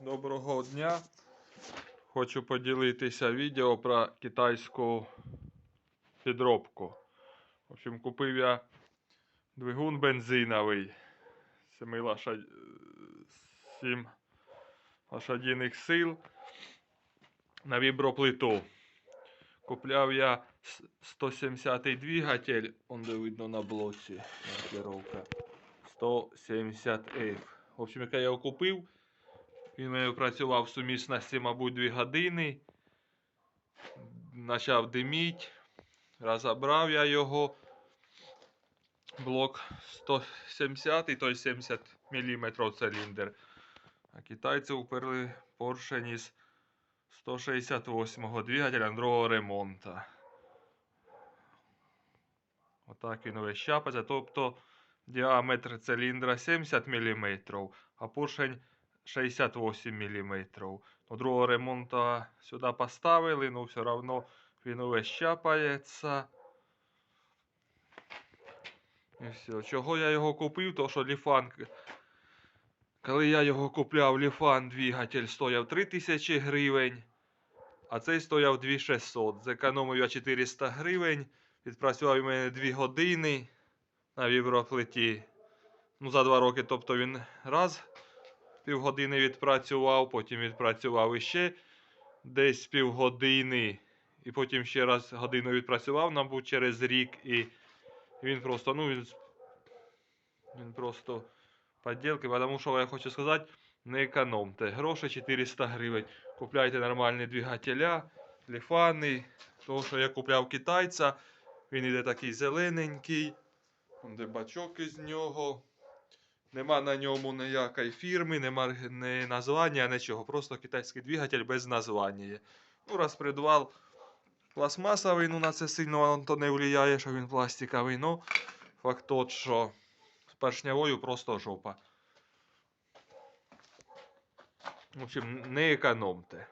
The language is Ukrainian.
Доброго дня. Хочу поділитися відео про китайську підробку. В общем, купив я двигун бензиновий. 7 лошадь... 7 лошадиних сил на віброплиту. Купляв я с- 170 двигатель, он де видно на блоці, маркировка. 170F. В общем, яка я його купив, він мене працював в сумісності, мабуть, 2 години. Почав диміть. Розібрав я його. Блок 170, тобто 70 мм циліндр. А китайці уперли поршень із 168-го двигателя другого ремонту. Отак він весь щапається. Тобто діаметр циліндра 70 мм, а поршень 68 мм. Ну, другого ремонту сюди поставили, ну все одно він увесь щапається. І все. Чого я його купив? То що ліфан. Коли я його купляв, ліфан двигатель стояв 3000 гривень, а цей стояв 2600. Зекономив я 400 гривень. Відпрацював у мене 2 години на віброплиті. Ну, за 2 роки, тобто він раз півгодини відпрацював, потім відпрацював іще десь півгодини. І потім ще раз годину відпрацював, мабуть, через рік. І він просто, ну, він, він просто подділки, тому що я хочу сказати, не економте. Гроші 400 гривень. Купляйте нормальні двигателя, ліфани. Того, що я купляв китайця, він іде такий зелененький. Де бачок із нього. Нема на ньому ніякої фірми, нема ні названня, нічого. Просто китайський двигатель без названня. Ну, раз придбав пластмасовий, ну на це сильно то не впливає, що він пластиковий. Ну, факт тот, що з поршневою просто жопа. В общем, не економте.